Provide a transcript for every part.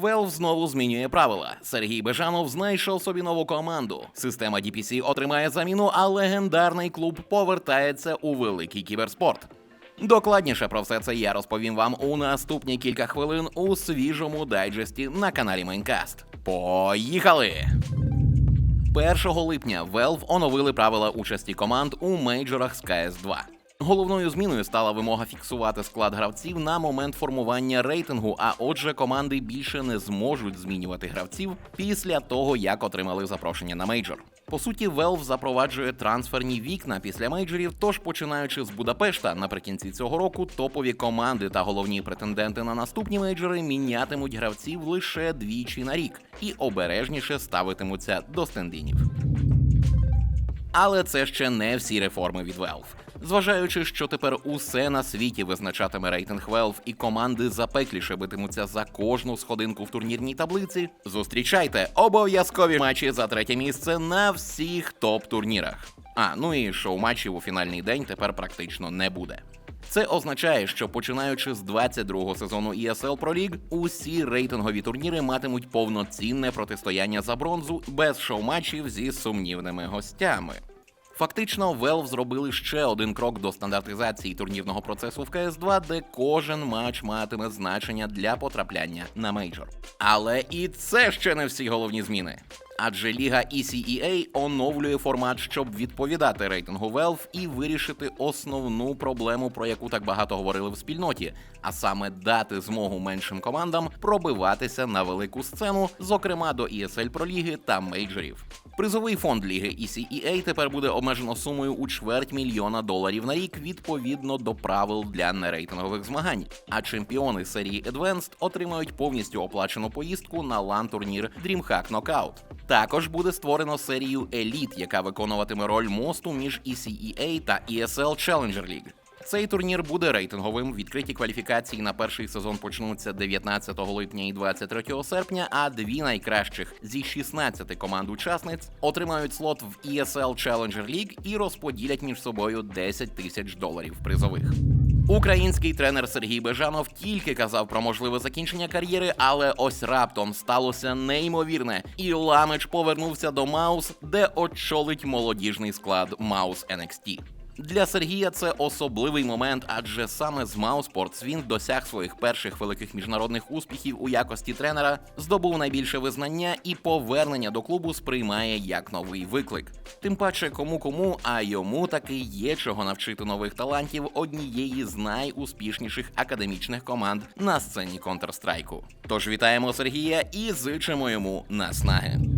Valve знову змінює правила. Сергій Бежанов знайшов собі нову команду. Система DPC отримає заміну, а легендарний клуб повертається у великий кіберспорт. Докладніше про все це я розповім вам у наступні кілька хвилин у свіжому дайджесті на каналі Майнкаст. Поїхали! 1 липня Valve оновили правила участі команд у мейджорах з CS2. Головною зміною стала вимога фіксувати склад гравців на момент формування рейтингу, а отже, команди більше не зможуть змінювати гравців після того, як отримали запрошення на мейджор. По суті, Valve запроваджує трансферні вікна після мейджорів, тож починаючи з Будапешта наприкінці цього року, топові команди та головні претенденти на наступні мейджори мінятимуть гравців лише двічі на рік і обережніше ставитимуться до стендинів. Але це ще не всі реформи від Valve. Зважаючи, що тепер усе на світі визначатиме рейтинг Valve і команди запекліше битимуться за кожну сходинку в турнірній таблиці, зустрічайте обов'язкові матчі за третє місце на всіх топ-турнірах. А ну і шоу-матчів у фінальний день тепер практично не буде. Це означає, що починаючи з 22-го сезону ESL Pro League, усі рейтингові турніри матимуть повноцінне протистояння за бронзу без шоу-матчів зі сумнівними гостями. Фактично, Valve зробили ще один крок до стандартизації турнірного процесу в CS2, де кожен матч матиме значення для потрапляння на мейджор. Але і це ще не всі головні зміни. Адже ліга ECEA оновлює формат, щоб відповідати рейтингу Valve і вирішити основну проблему, про яку так багато говорили в спільноті, а саме дати змогу меншим командам пробиватися на велику сцену, зокрема до ESL Pro Ліги та мейджорів. Призовий фонд ліги ECEA тепер буде обмежено сумою у чверть мільйона доларів на рік відповідно до правил для нерейтингових змагань. А чемпіони серії Advanced отримають повністю оплачену поїздку на лан-турнір DreamHack Knockout. Також буде створено серію Elite, яка виконуватиме роль мосту між ECEA та ESL Challenger League. Цей турнір буде рейтинговим. Відкриті кваліфікації на перший сезон почнуться 19 липня і 23 серпня. А дві найкращих зі 16 команд учасниць отримають слот в ESL Challenger League і розподілять між собою 10 тисяч доларів призових. Український тренер Сергій Бежанов тільки казав про можливе закінчення кар'єри, але ось раптом сталося неймовірне. І Ламич повернувся до Маус, де очолить молодіжний склад Маус NXT. Для Сергія це особливий момент, адже саме з Мауспортс він досяг своїх перших великих міжнародних успіхів у якості тренера, здобув найбільше визнання і повернення до клубу сприймає як новий виклик. Тим паче, кому кому, а йому таки є чого навчити нових талантів однієї з найуспішніших академічних команд на сцені Counter-Strike. Тож вітаємо Сергія і зичимо йому наснаги.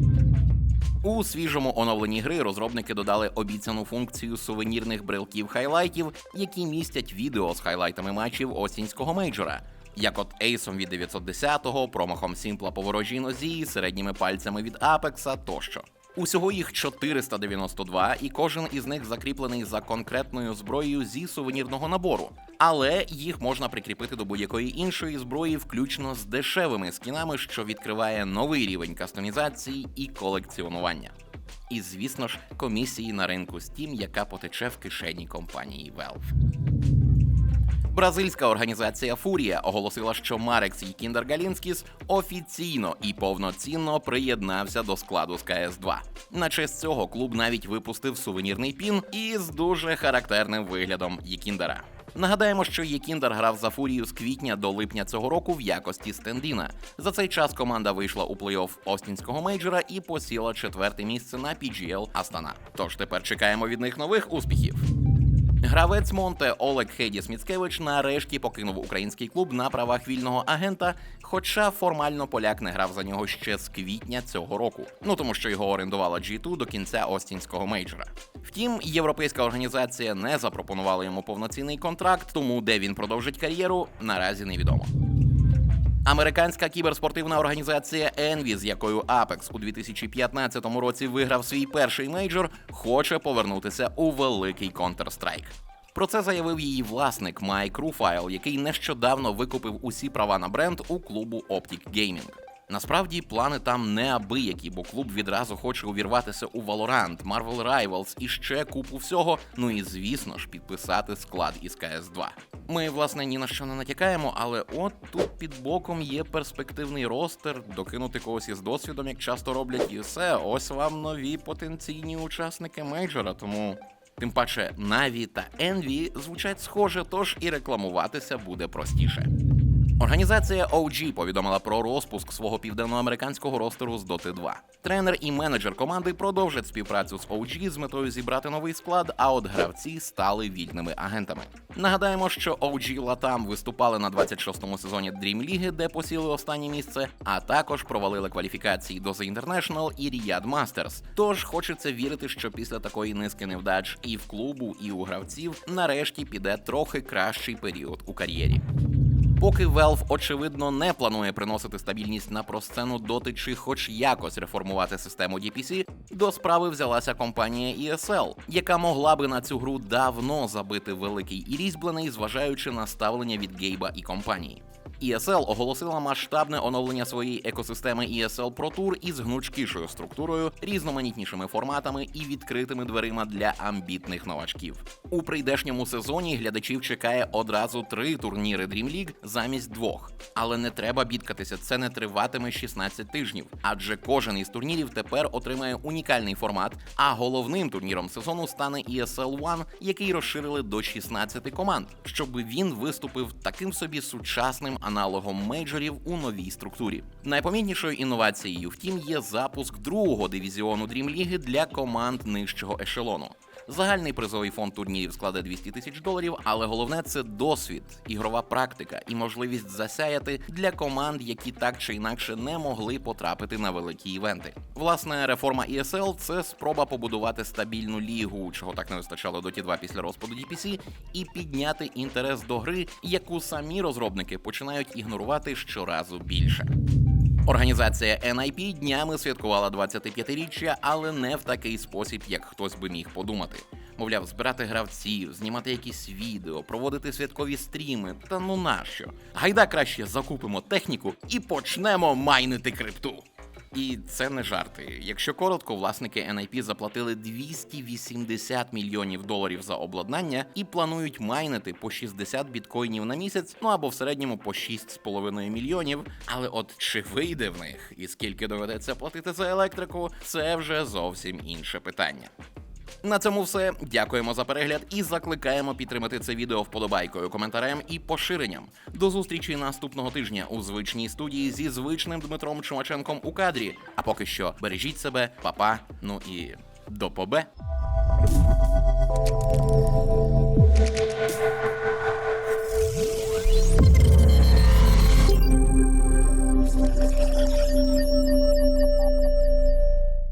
У свіжому оновленні гри розробники додали обіцяну функцію сувенірних брелків хайлайтів, які містять відео з хайлайтами матчів осінського мейджора. Як от ейсом від 910-го, промахом Сімпла по ворожій нозі, середніми пальцями від Апекса тощо. Усього їх 492, і кожен із них закріплений за конкретною зброєю зі сувенірного набору. Але їх можна прикріпити до будь-якої іншої зброї, включно з дешевими скінами, що відкриває новий рівень кастомізації і колекціонування. І, звісно ж, комісії на ринку Steam, яка потече в кишені компанії Valve. Бразильська організація Фурія оголосила, що Марекс Кіндер Галінскіс офіційно і повноцінно приєднався до складу з КС 2 На честь цього клуб навіть випустив сувенірний пін із дуже характерним виглядом Єкіндера. Нагадаємо, що Єкіндер грав за фурію з квітня до липня цього року в якості стендіна. За цей час команда вийшла у плей-офф Остінського мейджора і посіла четверте місце на PGL Астана. Тож тепер чекаємо від них нових успіхів. Гравець Монте Олег Хедіс Міцкевич нарешті покинув український клуб на правах вільного агента, хоча формально поляк не грав за нього ще з квітня цього року. Ну тому що його орендувала G2 до кінця Остінського мейджора. Втім, європейська організація не запропонувала йому повноцінний контракт, тому де він продовжить кар'єру, наразі невідомо. Американська кіберспортивна організація Envy, з якою Apex у 2015 році виграв свій перший мейджор, хоче повернутися у великий Counter-Strike. Про це заявив її власник Майк Руфайл, який нещодавно викупив усі права на бренд у клубу Optic Gaming. Насправді плани там неабиякі, бо клуб відразу хоче увірватися у Valorant, Marvel Rivals і ще купу всього. Ну і звісно ж підписати склад із CS 2 Ми, власне, ні на що не натякаємо, але от тут під боком є перспективний ростер, докинути когось із досвідом, як часто роблять, і все. Ось вам нові потенційні учасники мейджора. Тому тим паче Наві та Envy звучать схоже, тож і рекламуватися буде простіше. Організація OG повідомила про розпуск свого південноамериканського ростеру з Dota 2. Тренер і менеджер команди продовжать співпрацю з OG з метою зібрати новий склад, а от гравці стали вільними агентами. Нагадаємо, що OG Latam виступали на 26-му сезоні Dream League, де посіли останнє місце, а також провалили кваліфікації до The International і Riyadh Masters. Тож хочеться вірити, що після такої низки невдач і в клубу, і у гравців нарешті піде трохи кращий період у кар'єрі. Поки Valve, очевидно, не планує приносити стабільність на просцену доти чи хоч якось реформувати систему DPC, до справи взялася компанія ESL, яка могла би на цю гру давно забити великий і різьблений, зважаючи на ставлення від Гейба і компанії. ESL оголосила масштабне оновлення своєї екосистеми ESL Pro Tour із гнучкішою структурою, різноманітнішими форматами і відкритими дверима для амбітних новачків. У прийдешньому сезоні глядачів чекає одразу три турніри Dream League замість двох. Але не треба бідкатися, це не триватиме 16 тижнів, адже кожен із турнірів тепер отримає унікальний формат. А головним турніром сезону стане ESL One, який розширили до 16 команд, щоб він виступив таким собі сучасним аналогом мейджорів у новій структурі. Найпомітнішою інновацією, втім, є запуск другого дивізіону дрімліги для команд нижчого ешелону. Загальний призовий фонд турнірів складе 200 тисяч доларів, але головне це досвід, ігрова практика і можливість засяяти для команд, які так чи інакше не могли потрапити на великі івенти. Власне, реформа ESL – це спроба побудувати стабільну лігу, чого так не вистачало до Ті 2 після розпаду DPC, і підняти інтерес до гри, яку самі розробники починають ігнорувати щоразу більше. Організація NIP днями святкувала 25-річчя, але не в такий спосіб, як хтось би міг подумати. Мовляв, збирати гравців, знімати якісь відео, проводити святкові стріми. Та ну нащо? Гайда краще закупимо техніку і почнемо майнити крипту. І це не жарти. Якщо коротко, власники NIP заплатили 280 мільйонів доларів за обладнання і планують майнити по 60 біткоїнів на місяць, ну або в середньому по 6,5 мільйонів. Але от чи вийде в них і скільки доведеться платити за електрику, це вже зовсім інше питання. На цьому все. Дякуємо за перегляд і закликаємо підтримати це відео вподобайкою, коментарем і поширенням. До зустрічі наступного тижня у звичній студії зі звичним Дмитром Чумаченком у кадрі. А поки що бережіть себе, папа, ну і до побе.